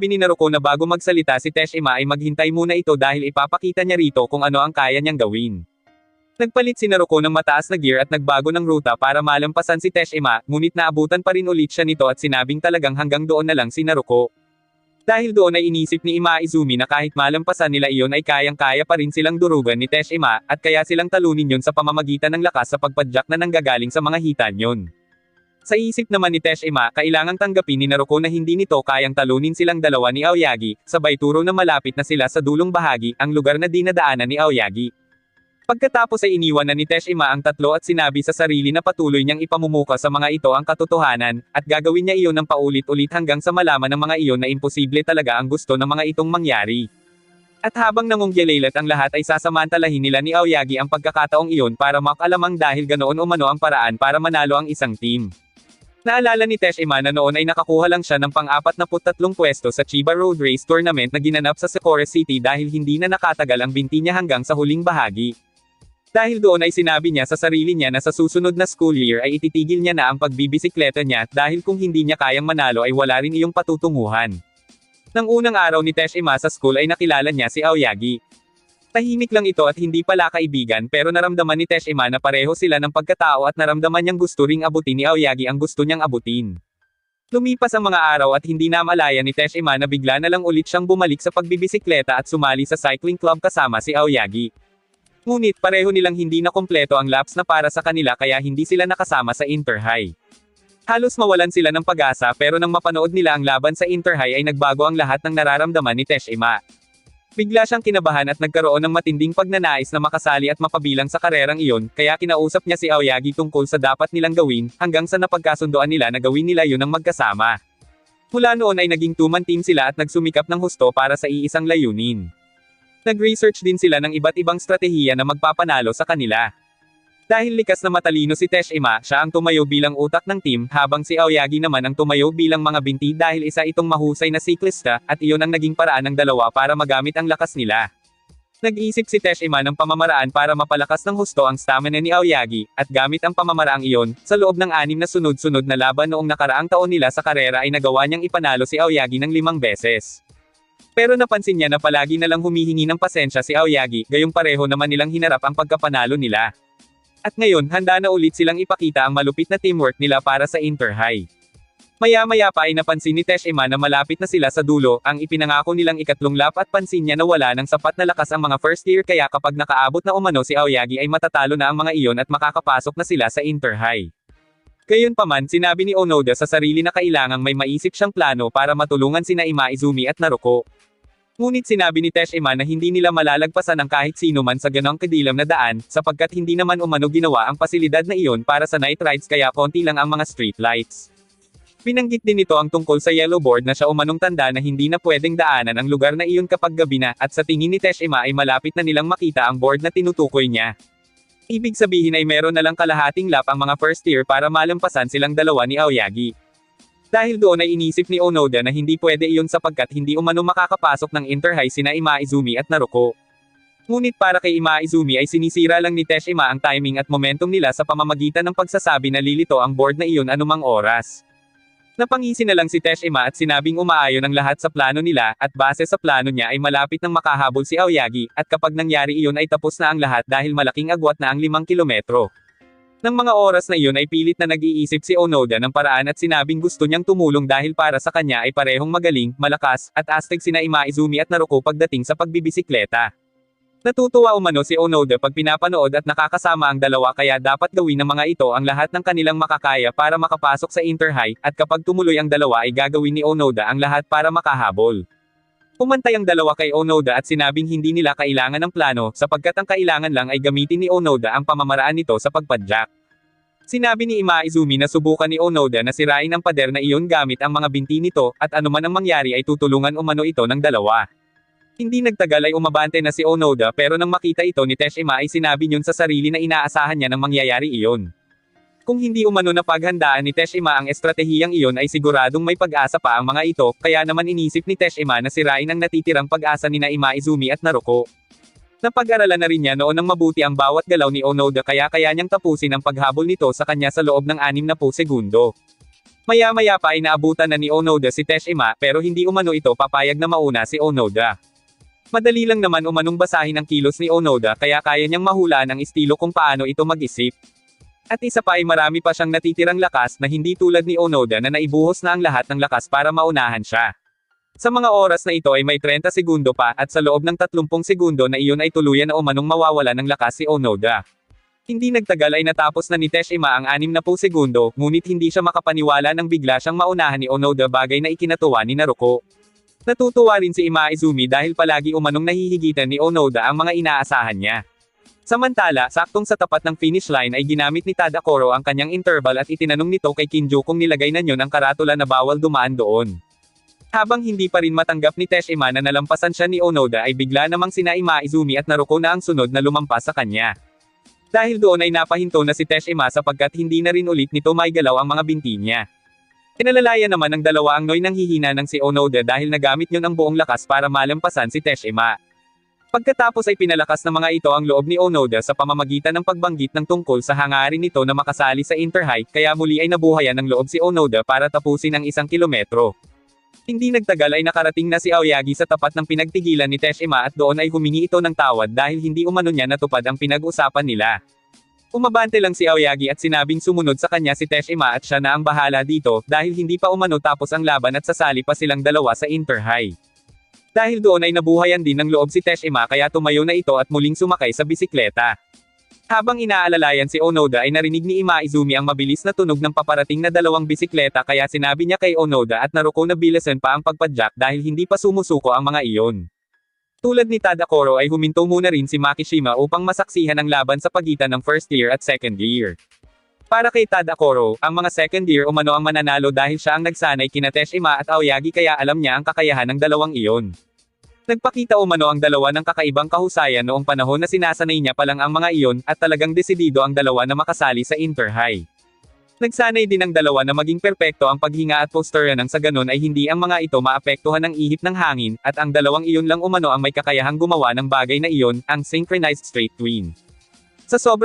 Sinabi ni Naruko na bago magsalita si Teshima ay maghintay muna ito dahil ipapakita niya rito kung ano ang kaya niyang gawin. Nagpalit si Naruko ng mataas na gear at nagbago ng ruta para malampasan si Teshima, ngunit naabutan pa rin ulit siya nito at sinabing talagang hanggang doon na lang si Naruko. Dahil doon ay inisip ni Ima Izumi na kahit malampasan nila iyon ay kayang-kaya pa rin silang durugan ni Teshima, at kaya silang talunin yun sa pamamagitan ng lakas sa pagpadyak na nanggagaling sa mga hitan yun. Sa isip naman ni Teshima, kailangang tanggapin ni Naruko na hindi nito kayang talunin silang dalawa ni Aoyagi, sabay turo na malapit na sila sa dulong bahagi, ang lugar na dinadaanan ni Aoyagi. Pagkatapos ay iniwan na ni Teshima ang tatlo at sinabi sa sarili na patuloy niyang ipamumuka sa mga ito ang katotohanan, at gagawin niya iyon ng paulit-ulit hanggang sa malaman ng mga iyon na imposible talaga ang gusto ng mga itong mangyari. At habang nangungyalilat ang lahat ay sasamantalahin nila ni Aoyagi ang pagkakataong iyon para makalamang dahil ganoon umano ang paraan para manalo ang isang team. Naalala ni Teshima na noon ay nakakuha lang siya ng pang-apat na putatlong pwesto sa Chiba Road Race Tournament na ginanap sa Socorro City dahil hindi na nakatagal ang binti niya hanggang sa huling bahagi. Dahil doon ay sinabi niya sa sarili niya na sa susunod na school year ay ititigil niya na ang pagbibisikleta niya dahil kung hindi niya kayang manalo ay wala rin iyong patutunguhan. Nang unang araw ni Teshima sa school ay nakilala niya si Aoyagi. Tahimik lang ito at hindi pala kaibigan pero naramdaman ni Teshima na pareho sila ng pagkatao at naramdaman niyang gusto ring abutin ni Aoyagi ang gusto niyang abutin. Lumipas ang mga araw at hindi namalaya ni Teshima na bigla na lang ulit siyang bumalik sa pagbibisikleta at sumali sa cycling club kasama si Aoyagi. Ngunit pareho nilang hindi na kompleto ang laps na para sa kanila kaya hindi sila nakasama sa Inter-High. Halos mawalan sila ng pag-asa pero nang mapanood nila ang laban sa Inter-High ay nagbago ang lahat ng nararamdaman ni Teshima. Bigla siyang kinabahan at nagkaroon ng matinding pagnanais na makasali at mapabilang sa karerang iyon, kaya kinausap niya si Aoyagi tungkol sa dapat nilang gawin, hanggang sa napagkasundoan nila na gawin nila yun ng magkasama. Mula noon ay naging two-man team sila at nagsumikap ng husto para sa iisang layunin. Nag-research din sila ng iba't ibang stratehiya na magpapanalo sa kanila. Dahil likas na matalino si Teshima, siya ang tumayo bilang utak ng team, habang si Aoyagi naman ang tumayo bilang mga binti dahil isa itong mahusay na siklista, at iyon ang naging paraan ng dalawa para magamit ang lakas nila. Nag-isip si Teshima ng pamamaraan para mapalakas ng husto ang stamina ni Aoyagi, at gamit ang pamamaraang iyon, sa loob ng anim na sunod-sunod na laban noong nakaraang taon nila sa karera ay nagawa niyang ipanalo si Aoyagi ng limang beses. Pero napansin niya na palagi na lang humihingi ng pasensya si Aoyagi, gayong pareho naman nilang hinarap ang pagkapanalo nila. At ngayon, handa na ulit silang ipakita ang malupit na teamwork nila para sa Inter-High. Maya-maya pa ay napansin ni Teshima na malapit na sila sa dulo, ang ipinangako nilang ikatlong lap at pansin niya na wala ng sapat na lakas ang mga first year kaya kapag nakaabot na umano si Aoyagi ay matatalo na ang mga iyon at makakapasok na sila sa Inter-High. Gayunpaman, sinabi ni Onoda sa sarili na kailangang may maisip siyang plano para matulungan sina Ima Izumi at Naruko. Ngunit sinabi ni Teshima na hindi nila malalagpasan ang kahit sino man sa ganong kadilam na daan, sapagkat hindi naman umano ginawa ang pasilidad na iyon para sa night rides kaya konti lang ang mga street lights. Pinanggit din ito ang tungkol sa yellow board na siya umanong tanda na hindi na pwedeng daanan ang lugar na iyon kapag gabi na, at sa tingin ni Teshima ay malapit na nilang makita ang board na tinutukoy niya. Ibig sabihin ay meron na lang kalahating lap ang mga first year para malampasan silang dalawa ni Aoyagi. Dahil doon ay inisip ni Onoda na hindi pwede iyon sapagkat hindi umano makakapasok ng Inter-High sina Ima Izumi at Naruko. Ngunit para kay Ima Izumi ay sinisira lang ni Teshima ang timing at momentum nila sa pamamagitan ng pagsasabi na lilito ang board na iyon anumang oras. Napangisi na lang si Teshima at sinabing umaayon ang lahat sa plano nila, at base sa plano niya ay malapit nang makahabol si Aoyagi, at kapag nangyari iyon ay tapos na ang lahat dahil malaking agwat na ang limang kilometro. Nang mga oras na iyon ay pilit na nag-iisip si Onoda ng paraan at sinabing gusto niyang tumulong dahil para sa kanya ay parehong magaling, malakas, at astig sina Ima Izumi at Naruko pagdating sa pagbibisikleta. Natutuwa umano si Onoda pag pinapanood at nakakasama ang dalawa kaya dapat gawin ng mga ito ang lahat ng kanilang makakaya para makapasok sa Inter-High, at kapag tumuloy ang dalawa ay gagawin ni Onoda ang lahat para makahabol. Pumantay ang dalawa kay Onoda at sinabing hindi nila kailangan ng plano, sapagkat ang kailangan lang ay gamitin ni Onoda ang pamamaraan nito sa pagpadyak. Sinabi ni Ima Izumi na subukan ni Onoda na sirain ang pader na iyon gamit ang mga binti nito, at anuman ang mangyari ay tutulungan umano ito ng dalawa. Hindi nagtagal ay umabante na si Onoda pero nang makita ito ni Teshima ay sinabi niyon sa sarili na inaasahan niya nang mangyayari iyon. Kung hindi umano na paghandaan ni Teshima ang estratehiyang iyon ay siguradong may pag-asa pa ang mga ito, kaya naman inisip ni Teshima na sirain ang natitirang pag-asa ni Naima Izumi at Naruko. Napag-aralan na rin niya noon ng mabuti ang bawat galaw ni Onoda kaya kaya niyang tapusin ang paghabol nito sa kanya sa loob ng 60 segundo. Maya-maya pa ay naabutan na ni Onoda si Tesh Ima, pero hindi umano ito papayag na mauna si Onoda. Madali lang naman umanong basahin ang kilos ni Onoda kaya kaya niyang mahulaan ang estilo kung paano ito mag-isip. At isa pa ay marami pa siyang natitirang lakas na hindi tulad ni Onoda na naibuhos na ang lahat ng lakas para maunahan siya. Sa mga oras na ito ay may 30 segundo pa at sa loob ng 30 segundo na iyon ay tuluyan na umanong mawawala ng lakas si Onoda. Hindi nagtagal ay natapos na ni Tesh Ima ang 60 segundo, ngunit hindi siya makapaniwala nang bigla siyang maunahan ni Onoda bagay na ikinatuwa ni Naruko. Natutuwa rin si Ima Izumi dahil palagi umanong nahihigitan ni Onoda ang mga inaasahan niya. Samantala, saktong sa tapat ng finish line ay ginamit ni Tadakoro ang kanyang interval at itinanong nito kay Kinjo kung nilagay na yun ang karatula na bawal dumaan doon. Habang hindi pa rin matanggap ni Tesh Ima na nalampasan siya ni Onoda ay bigla namang sina Ima Izumi at Naruko na ang sunod na lumampas sa kanya. Dahil doon ay napahinto na si Tesh Ima sapagkat hindi na rin ulit nito may galaw ang mga binti niya. Inalalaya naman ng dalawa ang noy ng hihina ng si Onoda dahil nagamit yun ang buong lakas para malampasan si Tesh Ima. Pagkatapos ay pinalakas ng mga ito ang loob ni Onoda sa pamamagitan ng pagbanggit ng tungkol sa hangarin nito na makasali sa Interhike kaya muli ay nabuhayan ng loob si Onoda para tapusin ang isang kilometro. Hindi nagtagal ay nakarating na si Aoyagi sa tapat ng pinagtigilan ni Teshima at doon ay humingi ito ng tawad dahil hindi umano niya natupad ang pinag-usapan nila. Umabante lang si Aoyagi at sinabing sumunod sa kanya si Teshima at siya na ang bahala dito dahil hindi pa umano tapos ang laban at sasali pa silang dalawa sa Interhigh. Dahil doon ay nabuhayan din ng loob si Teshima kaya tumayo na ito at muling sumakay sa bisikleta. Habang inaalalayan si Onoda ay narinig ni Ima Izumi ang mabilis na tunog ng paparating na dalawang bisikleta kaya sinabi niya kay Onoda at Naruko na bilisan pa ang pagpadyak dahil hindi pa sumusuko ang mga iyon. Tulad ni Tadakoro ay huminto muna rin si Makishima upang masaksihan ang laban sa pagitan ng first year at second year. Para kay Tadakoro, ang mga second year umano ang mananalo dahil siya ang nagsanay kina Teshima at Aoyagi kaya alam niya ang kakayahan ng dalawang iyon. Nagpakita umano ang dalawa ng kakaibang kahusayan noong panahon na sinasanay niya pa lang ang mga iyon at talagang desidido ang dalawa na makasali sa Interhigh. Nagsanay din ang dalawa na maging perpekto ang paghinga at posterya nang sa ganon ay hindi ang mga ito maapektuhan ng ihip ng hangin, at ang dalawang iyon lang umano ang may kakayahang gumawa ng bagay na iyon, ang synchronized straight twin. Sa sobrang